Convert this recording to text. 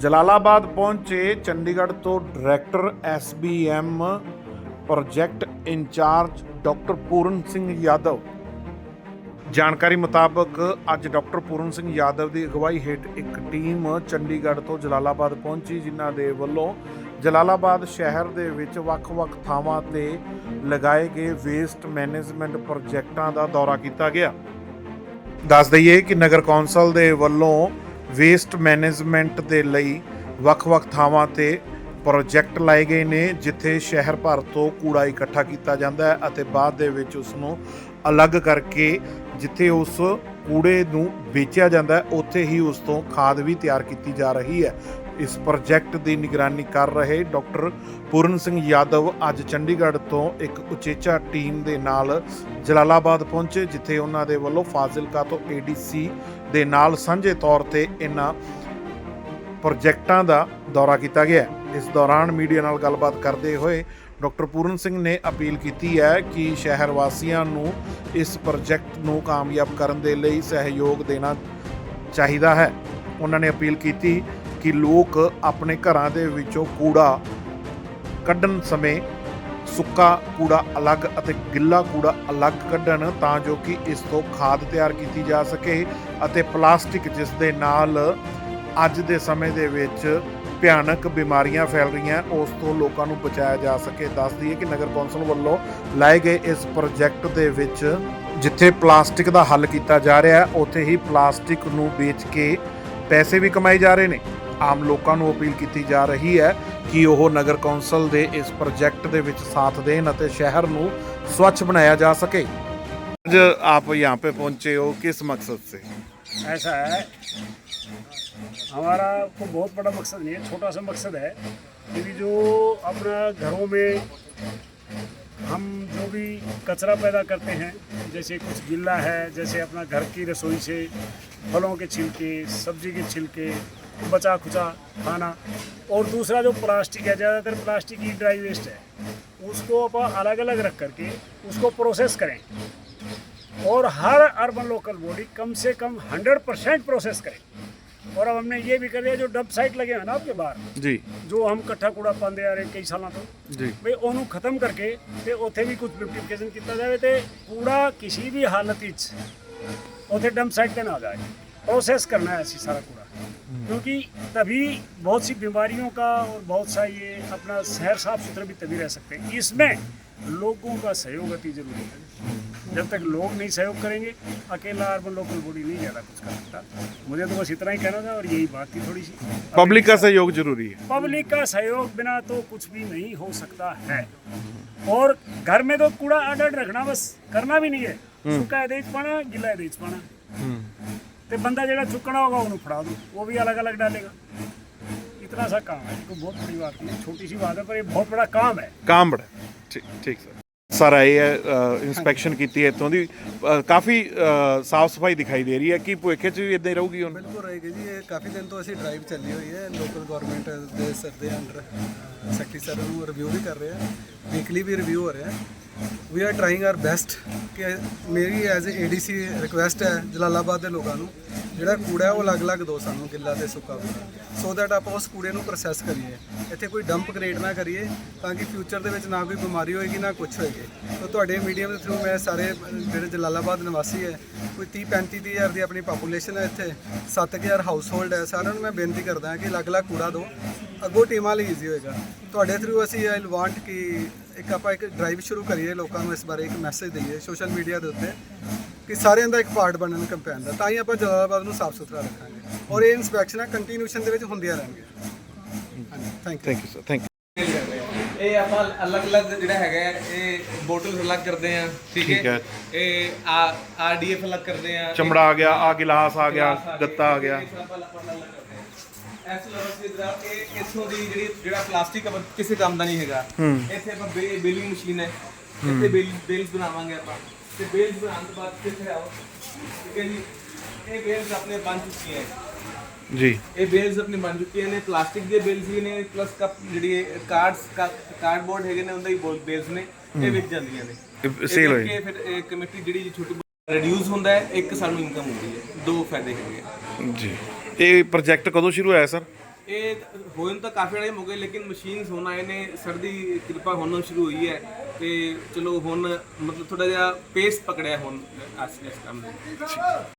ਜਲਾਲਾਬਾਦ ਪਹੁੰਚੇ ਚੰਡੀਗੜ੍ਹ ਤੋਂ director SBM, project incharge doctor Puran Singh Yadav. ਜਾਣਕਾਰੀ ਮੁਤਾਬਕ ਅੱਜ ਡਾਕਟਰ ਪੂਰਨ ਸਿੰਘ ਯਾਦਵ ਦੀ ਅਗਵਾਈ ਹੇਠ ਇੱਕ ਟੀਮ ਚੰਡੀਗੜ੍ਹ ਤੋਂ ਜਲਾਲਾਬਾਦ ਪਹੁੰਚੀ, ਜਿਨ੍ਹਾਂ ਦੇ ਵੱਲੋਂ ਜਲਾਲਾਬਾਦ ਸ਼ਹਿਰ ਦੇ ਵਿੱਚ ਵੱਖ-ਵੱਖ ਥਾਵਾਂ ਤੇ ਲਗਾਏ ਗਏ ਵੇਸਟ ਮੈਨੇਜਮੈਂਟ ਪ੍ਰੋਜੈਕਟਾਂ ਦਾ ਦੌਰਾ ਕੀਤਾ ਗਿਆ। ਦੱਸ ਦਈਏ ਕਿ ਨਗਰ ਕੌਂਸਲ ਦੇ ਵੱਲੋਂ ਵੇਸਟ ਮੈਨੇਜਮੈਂਟ ਦੇ ਲਈ ਵੱਖ-ਵੱਖ ਥਾਵਾਂ ਤੇ ਪ੍ਰੋਜੈਕਟ ਲਾਏ ਗਏ ਨੇ, ਜਿੱਥੇ ਸ਼ਹਿਰ ਭਰ ਤੋਂ ਕੂੜਾ ਇਕੱਠਾ ਕੀਤਾ ਜਾਂਦਾ ਹੈ ਅਤੇ ਬਾਅਦ ਦੇ ਵਿੱਚ ਉਸ ਨੂੰ ਅਲੱਗ ਕਰਕੇ ਜਿੱਥੇ ਉਸ ਕੂੜੇ ਨੂੰ ਵੇਚਿਆ ਜਾਂਦਾ ਹੈ, ਉੱਥੇ ਹੀ ਉਸ ਤੋਂ ਖਾਦ ਵੀ ਤਿਆਰ ਕੀਤੀ ਜਾ ਰਹੀ ਹੈ। ਇਸ ਪ੍ਰੋਜੈਕਟ ਦੀ ਨਿਗਰਾਨੀ ਕਰ ਰਹੇ ਡਾਕਟਰ ਪੂਰਨ ਸਿੰਘ ਯਾਦਵ ਅੱਜ ਚੰਡੀਗੜ੍ਹ ਤੋਂ ਇੱਕ ਉਚੇਚਾ ਟੀਮ ਦੇ ਨਾਲ ਜਲਾਲਾਬਾਦ ਪਹੁੰਚੇ, ਜਿੱਥੇ ਉਹਨਾਂ ਦੇ ਵੱਲੋਂ ਫਾਜ਼ਿਲਕਾ ਤੋਂ ਏਡੀਸੀ ਦੇ ਨਾਲ ਸਾਂਝੇ ਤੌਰ ਤੇ ਇਹਨਾਂ ਪ੍ਰੋਜੈਕਟਾਂ ਦਾ ਦੌਰਾ ਕੀਤਾ ਗਿਆ ਇਸ ਦੌਰਾਨ ਮੀਡੀਆ ਨਾਲ ਗੱਲਬਾਤ ਕਰਦੇ ਹੋਏ ਡਾਕਟਰ ਪੂਰਨ ਸਿੰਘ ਨੇ ਅਪੀਲ ਕੀਤੀ ਹੈ ਕਿ ਸ਼ਹਿਰ ਵਾਸੀਆਂ ਨੂੰ ਇਸ ਪ੍ਰੋਜੈਕਟ ਨੂੰ ਕਾਮਯਾਬ ਕਰਨ ਦੇ ਲਈ ਸਹਿਯੋਗ ਦੇਣਾ ਚਾਹੀਦਾ ਹੈ। ਉਹਨਾਂ ਨੇ ਅਪੀਲ ਕੀਤੀ ਕਿ ਲੋਕ ਆਪਣੇ ਘਰਾਂ ਦੇ ਵਿੱਚੋਂ ਕੂੜਾ ਕੱਢਣ ਸਮੇਂ ਸੁੱਕਾ ਕੂੜਾ ਅਲੱਗ ਅਤੇ ਗਿੱਲਾ ਕੂੜਾ ਅਲੱਗ ਕੱਢਣ ਤਾਂ ਜੋ ਕਿ ਇਸ ਤੋਂ ਖਾਦ ਤਿਆਰ ਕੀਤੀ ਜਾ ਸਕੇ ਅਤੇ ਪਲਾਸਟਿਕ ਜਿਸ ਦੇ ਨਾਲ ਅੱਜ ਦੇ ਸਮੇਂ ਦੇ ਵਿੱਚ ਭਿਆਨਕ ਬਿਮਾਰੀਆਂ ਫੈਲ ਰਹੀਆਂ, ਉਸ ਤੋਂ ਲੋਕਾਂ ਨੂੰ ਬਚਾਇਆ ਜਾ ਸਕੇ। ਦੱਸ ਦਈਏ ਕਿ ਨਗਰ ਕੌਂਸਲ ਵੱਲੋਂ ਲਾਏ ਗਏ ਇਸ ਪ੍ਰੋਜੈਕਟ ਦੇ ਵਿੱਚ ਜਿੱਥੇ ਪਲਾਸਟਿਕ ਦਾ ਹੱਲ ਕੀਤਾ ਜਾ ਰਿਹਾ ਹੈ ਉੱਥੇ ਹੀ ਪਲਾਸਟਿਕ ਨੂੰ ਵੇਚ ਕੇ ਪੈਸੇ ਵੀ ਕਮਾਏ ਜਾ ਰਹੇ ਨੇ। ਆਮ ਲੋਕਾਂ ਨੂੰ ਅਪੀਲ ਕੀਤੀ ਜਾ ਰਹੀ ਹੈ ਕਿ ਉਹ ਨਗਰ ਕੌਂਸਲ ਦੇ ਇਸ ਪ੍ਰੋਜੈਕਟ ਦੇ ਵਿੱਚ ਸਾਥ ਦੇਣ ਅਤੇ ਸ਼ਹਿਰ ਨੂੰ ਸਵੱਛ ਬਣਾਇਆ ਜਾ ਸਕੇ ਅੱਜ ਆਪ यहाँ पे पहुंचे हो किस मकसद से ऐसा है हमारा को बहुत बड़ा मकसद नहीं है छोटा सा मकसद है कि जो अपना घरों में हम जो भी कचरा पैदा करते हैं जैसे कुछ गिल्ला है जैसे अपना घर की रसोई से फलों के छिलके सब्जी के छिलके बचा खुचा खाना और दूसरा जो प्लास्टिक है ज़्यादातर प्लास्टिक की ड्राई वेस्ट है उसको अपन अलग अलग रख करके उसको प्रोसेस करें और हर अर्बन लोकल बॉडी कम से कम 100 परसेंट प्रोसेस करे और अब हमने ये भी कर दिया जो डब साइट लगे हैं ना आपके बाहर जी ਜੋ ਹਮ ਇਕੱਠਾ ਕੂੜਾ ਪਾਉਂਦੇ ਆ ਰਹੇ ਕਈ ਸਾਲਾਂ ਤੋਂ जी ਵੀ ਉਹਨੂੰ ਖਤਮ ਕਰਕੇ ਤੇ ਉੱਥੇ ਵੀ ਕੁਝ ਬਿਊਟੀਫਿਕੇਸ਼ਨ ਕੀਤਾ ਜਾਵੇ ਤੇ ਕੂੜਾ ਕਿਸੇ ਵੀ ਹਾਲਤ ਵਿੱਚ ਉੱਥੇ ਡੰਪ ਸਾਈਟ ਤੇ ਨਾ ਜਾਏ प्रोसेस करना है ऐसी सारा कूड़ा क्योंकि तभी बहुत सी बीमारियों का और बहुत सा ये अपना शहर साफ़ सुथरा भी तभी रह सकते हैं। इसमें लोगों का सहयोग अति ज़रूरी है। जब तक लोग नहीं सहयोग करेंगे अकेला अर्बन लोकल बॉडी नहीं ज़्यादा कुछ कर सकता। मुझे तो बस इतना ही कहना था और यही बात थी थोड़ी सी पब्लिक का सहयोग ज़रूरी है। पब्लिक का सहयोग बिना तो कुछ भी नहीं हो सकता है। और घर में तो कूड़ा अडड रखना बस करना भी नहीं है। हम्म। सूखा है देख पाना गिला है पाना। ਤੇ ਬੰਦਾ ਜਿਹੜਾ ਚੁੱਕਣਾ ਹੋਗਾ ਉਹਨੂੰ ਫੜਾ ਦੋ वो भी अलग अलग डालेगा इतना सा काम है कोई बहुत बड़ी बात नहीं है छोटी सी बात है पर ये बहुत बड़ा काम है काम बड़ा है। ठीक ठीक सर ਸਰ ਆਏ ਹੈ ਇਨਸਪੈਕਸ਼ਨ ਕੀਤੀ ਹੈ ਇੱਥੋਂ ਦੀ ਅ, ਕਾਫੀ ਸਾਫ ਸਫਾਈ ਦਿਖਾਈ ਦੇ ਰਹੀ ਹੈ ਕਿ ਭੁੱਖੇ ਚ ਵੀ ਇਦਾਂ ਹੀ ਰਹੂਗੀ ਹੁਣ ਬਿਲਕੁਲ ਰਹੇਗੀ ਜੀ ਇਹ ਕਾਫੀ ਦਿਨ ਤੋਂ ਅਸੀਂ ਡਰਾਈਵ ਚੱਲੀ ਹੋਈ ਹੈ ਲੋਕਲ ਗਵਰਨਮੈਂਟ ਦੇ ਸਰ ਦੇ ਅੰਡਰ ਸੈਕਟਰੀ ਸਰ ਨੂੰ ਰਿਵਿਊ ਵੀ ਕਰ ਰਹੇ ਆ ਵੀਕਲੀ ਵੀ ਰਿਵਿਊ ਹੋ ਰਿਹਾ We are trying our best ਕਿ ਮੇਰੀ ਐਜ਼ ਏ ਏਡੀਸੀ ਰਿਕੁਐਸਟ ਹੈ ਜਲਾਲਾਬਾਦ ਦੇ ਲੋਕਾਂ ਨੂੰ, ਜਿਹੜਾ ਕੂੜਾ ਉਹ ਅਲੱਗ-ਅਲੱਗ ਦੋ ਸਾਨੂੰ ਗਿੱਲਾ ਤੇ ਸੁੱਕਾ ਵੀ ਸੋ ਦੈਟ ਆਪਾਂ ਉਸ ਕੂੜੇ ਨੂੰ ਪ੍ਰੋਸੈਸ ਕਰੀਏ। ਇੱਥੇ ਕੋਈ ਡੰਪ ਕ੍ਰੀਏਟ ਨਾ ਕਰੀਏ ਤਾਂ ਕਿ ਫਿਊਚਰ ਦੇ ਵਿੱਚ ਨਾ ਕੋਈ ਬਿਮਾਰੀ ਹੋਏਗੀ, ਨਾ ਕੁਝ ਹੋਏਗੀ। ਤਾਂ ਤੁਹਾਡੇ ਮੀਡੀਅਮ ਦੇ ਥਰੂ ਮੈਂ ਸਾਰੇ ਜਿਹੜੇ ਜਲਾਲਾਬਾਦ ਨਿਵਾਸੀ ਹੈ, ਕੋਈ 30 35 ਤੀਹ ਹਜ਼ਾਰ ਦੀ ਆਪਣੀ ਪਾਪੂਲੇਸ਼ਨ ਹੈ ਇੱਥੇ। 7000 ਹਾਊਸ ਹੋਲਡ ਹੈ, ਸਾਰਿਆਂ ਨੂੰ ਮੈਂ ਬੇਨਤੀ ਕਰਦਾ ਹਾਂ ਕਿ ਅਲੱਗ-ਅਲੱਗ ਕੂੜਾ ਦਿਓ ਅੱਗੋਂ ਟੀਮਾਂ ਲਈ ਈਜ਼ੀ ਹੋਏਗਾ। ਤੁਹਾਡੇ ਥਰੂ ਅਸੀਂ ਆਈ ਵਾਂਟ ਕਿ ਇੱਕ ਆਪਾਂ ਇੱਕ ਡਰਾਈਵ ਸ਼ੁਰੂ ਕਰੀਏ ਲੋਕਾਂ ਨੂੰ ਇਸ ਬਾਰੇ ਇੱਕ ਮੈਸੇਜ ਦਈਏ ਸੋਸ਼ਲ ਮੀਡੀਆ ਦੇ ਉੱਤੇ ਕਿ ਸਾਰਿਆਂ ਦਾ ਇੱਕ ਪਾਰਟ ਬਣਨ ਕੰਪੇਨ ਦਾ। ਤਾਂ ਹੀ ਆਪਾਂ ਜਲਾਲਾਬਾਦ ਨੂੰ ਸਾਫ਼ ਸੁਥਰਾ ਰੱਖਾਂਗੇ। ਔਰ ਇਹ ਇਨਸਪੈਕਸ਼ਨਾਂ ਕੰਟੀਨਿਊਸ਼ਨ ਦੇ ਵਿੱਚ ਹੁੰਦੀਆਂ ਰਹਿਣਗੀਆਂ। Thank you thank you sir thank ਇਹ ਆਪਾਂ ਅਲੱਗ-ਅਲੱਗ ਜਿਹੜਾ ਹੈਗਾ ਇਹ ਬੋਟਲ ਅਲੱਗ ਕਰਦੇ ਆ ਠੀਕ। ਹੈ? ਇਹ ਆ ਆਰਡੀਐਫ ਅਲੱਗ ਕਰਦੇ ਆ ਚਮੜਾ ਆ ਗਿਆ ਆ ਗਿਲਾਸ ਆ ਗਿਆ ਗੱਤਾ ਆ ਗਿਆ। ਐਸ ਲਵਸ ਦੀ ਤਰ੍ਹਾਂ ਇਹ ਇਥੋਂ ਦੀ ਜਿਹੜੀ ਜਿਹੜਾ ਪਲਾਸਟਿਕ ਆਪਾਂ ਕਿਸੇ ਕੰਮ ਦਾ ਨਹੀਂ ਹੈਗਾ। ਇੱਥੇ ਆਪਾਂ ਬੇਲਿੰਗ ਮਸ਼ੀਨ ਹੈ। ਇੱਥੇ ਬੇਲਸ ਬਣਾਵਾਂਗੇ ਆਪਾਂ। ਤੇ ਬੇਲਸ ਬਣਾਉਣ ਤੋਂ ਬਾਅਦ ਕਿੱਥੇ ਆਓ। ਠੀਕ ਹੈ ਜੀ। ਇਹ ਬੇਲਸ ਆਪਣੇ ਬਣ ਚੁੱਕੀਆਂ ਹੈ। ਜੀ। ਇਹ ਬੇਲਸ ਆਪਣੀ ਬਣ ਚੁੱਕੀਆਂ ਨੇ। ਪਲਾਸਟਿਕ ਦੇ ਬੇਲਸ ਵੀ ਨੇ ਪਲੱਸ ਕੱਪ ਜਿਹੜੀ ਕਾਰਡਸ ਕਾਰਡਬੋਰਡ ਹੈਗੇ ਨੇ ਉਹਦਾ ਹੀ ਬੇਲਸ ਨੇ। ਇਹ ਵਿਕ ਜਾਂਦੀਆਂ ਨੇ। ਇਹ sale ਹੋਏ। ਇਹ ਫਿਰ ਇਹ ਕਮੇਟੀ ਜਿਹੜੀ ਛੋਟੀ ਰਿਡਿਊਸ ਹੁੰਦਾ ਹੈ ਇੱਕ ਸਾਨੂੰ ਇਨਕਮ ਹੁੰਦੀ ਹੈ। ਦੋ ਫਾਇਦੇ ਹੈਗੇ ਜੀ। ਇਹ ਪ੍ਰੋਜੈਕਟ ਕਦੋਂ ਸ਼ੁਰੂ ਹੋਇਆ ਸਰ? ਇਹ ਹੋਏ ਨੂੰ ਤਾਂ ਕਾਫੀ ਟਾਈਮ ਹੋ ਗਏ, ਲੇਕਿਨ ਮਸ਼ੀਨਸ ਹੁਣ ਆਏ ਨੇ ਸਰਦੀ ਕਿਰਪਾ ਹੋਣਾ ਸ਼ੁਰੂ ਹੋਈ ਹੈ ਤੇ ਚਲੋ ਹੁਣ ਮਤਲਬ ਥੋੜਾ ਜਿਹਾ ਪੇਸ ਪਕੜਿਆ ਹੁਣ ਇਸ ਇਸ ਕੰਮ ਦੇ